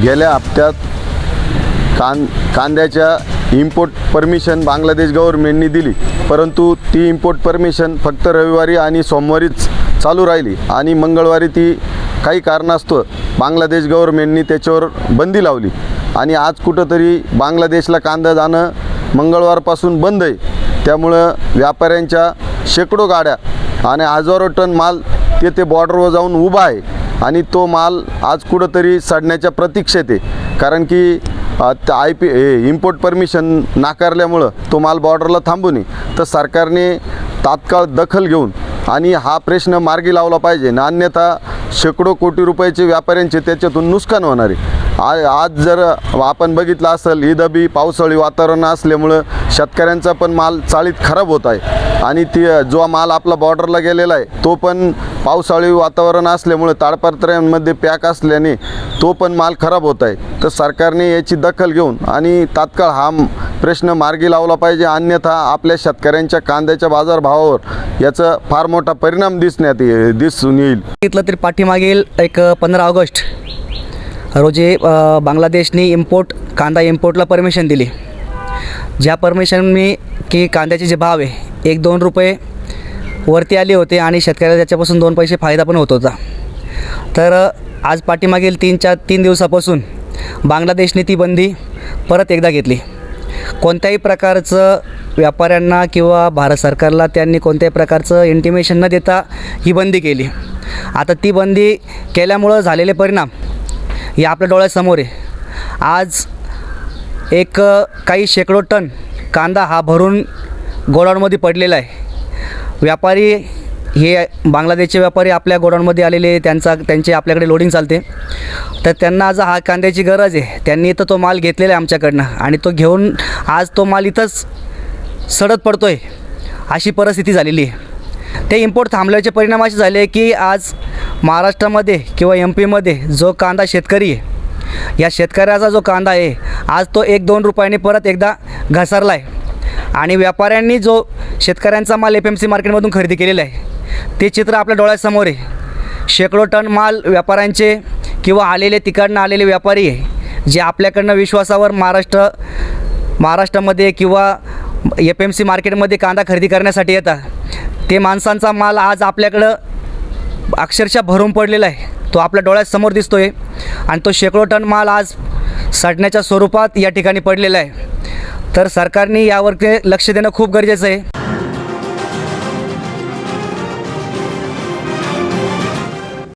गेल्या हप्त्यात कां कांद्याच्या इम्पोर्ट परमिशन बांगलादेश गव्हर्मेंटनी दिली. परंतु ती इम्पोर्ट परमिशन फक्त रविवारी आणि सोमवारीच चालू राहिली आणि मंगळवारी ती काही कारणास्तव बांगलादेश गव्हर्नमेंटनी त्याच्यावर बंदी लावली. आणि आज कुठंतरी बांगलादेशला कांदा जाणं मंगळवारपासून बंद आहे. त्यामुळं व्यापाऱ्यांच्या शेकडो गाड्या आणि हजारो टन माल ते ते बॉर्डरवर जाऊन उभा आहे. आणि तो माल आज कुठंतरी सडण्याच्या प्रतीक्षेत आहे. कारण की आय पी इम्पोर्ट परमिशन नाकारल्यामुळं तो माल बॉर्डरला थांबू नये तर सरकारने तात्काळ दखल घेऊन आणि हा प्रश्न मार्गी लावला पाहिजे. ना अन्यथा शेकडो कोटी रुपयाचे व्यापाऱ्यांचे त्याच्यातून नुकसान होणार आहे. आ आज जर आपण बघितलं असेल ईदबी पावसाळी वातावरण असल्यामुळं शेतकऱ्यांचा पण माल चाळीत खराब होत आहे. आणि ती जो माल आपला बॉर्डरला गेलेला आहे तो पण पावसाळी वातावरण असल्यामुळे ताडपत्र्यांमध्ये पॅक असल्याने तो पण माल खराब होत आहे. तर सरकारने याची दखल घेऊन आणि तात्काळ हा प्रश्न मार्गी लावला पाहिजे. अन्यथा आपल्या शेतकऱ्यांच्या कांद्याच्या बाजारभावावर याचा फार मोठा परिणाम दिसण्यात ये दिसून येईल. बघितलं तर पाठीमागील एक पंधरा ऑगस्ट रोजी बांगलादेशनी इम्पोर्ट कांदा इम्पोर्टला परमिशन दिली. ज्या परमिशननी की कांद्याचे जे भाव आहे एक दोन रुपये वरती आले होते आणि शेतकऱ्याला त्याच्यापासून दोन पैसे फायदा पण होत होता. तर आज पाठीमागील तीन चार तीन दिवसापासून बांगलादेशने ती बंदी परत एकदा घेतली. कोणत्याही प्रकारचं व्यापाऱ्यांना किंवा भारत सरकारला त्यांनी कोणत्याही प्रकारचं इंटिमेशन न देता ही बंदी केली. आता ती बंदी केल्यामुळं झालेले परिणाम हे आपल्या डोळ्यासमोर आहे. आज एक काही शेकडो टन कांदा हा भरून गोडाऊनमध्ये पडलेला आहे. व्यापारी हे बांगलादेशचे व्यापारी आपल्या गोडाऊनमध्ये आलेले त्यांचा त्यांचे आपल्याकडे लोडिंग चालते. तर त्यांना आज हा कांद्याची गरज आहे. त्यांनी इथं तो माल घेतलेला आहे आमच्याकडनं. आणि तो घेऊन आज तो माल इथंच सडत पडतो आहे अशी परिस्थिती झालेली आहे. ते इम्पोर्ट थांबल्याचे परिणाम असे झाले की आज महाराष्ट्रामध्ये किंवा एम पीमध्ये जो कांदा शेतकरी आहे या शेतकऱ्याचा जो कांदा आहे आज तो एक दोन रुपयाने परत एकदा घसरला आहे आणि व्यापाऱ्यांनी जो शेतकऱ्यांचा माल एफ एम सी मार्केटमधून खरेदी केलेला आहे ते चित्र आपल्या डोळ्यासमोर आहे. शेकडो टन माल व्यापाऱ्यांचे किंवा आलेले तिकडनं आलेले व्यापारी आहे जे आपल्याकडनं विश्वासावर महाराष्ट्र महाराष्ट्रामध्ये किंवा एफ एम सी मार्केटमध्ये कांदा खरेदी करण्यासाठी येतात. ते माणसांचा माल आज आपल्याकडं अक्षरशः भरून पडलेला आहे. तो आपल्या डोळ्यासमोर दिसतो आहे आणि तो शेकडो टन माल आज सडण्याच्या स्वरूपात या ठिकाणी पडलेला आहे. तर सरकारने यावरती लक्ष देणं खूप गरजेचं आहे.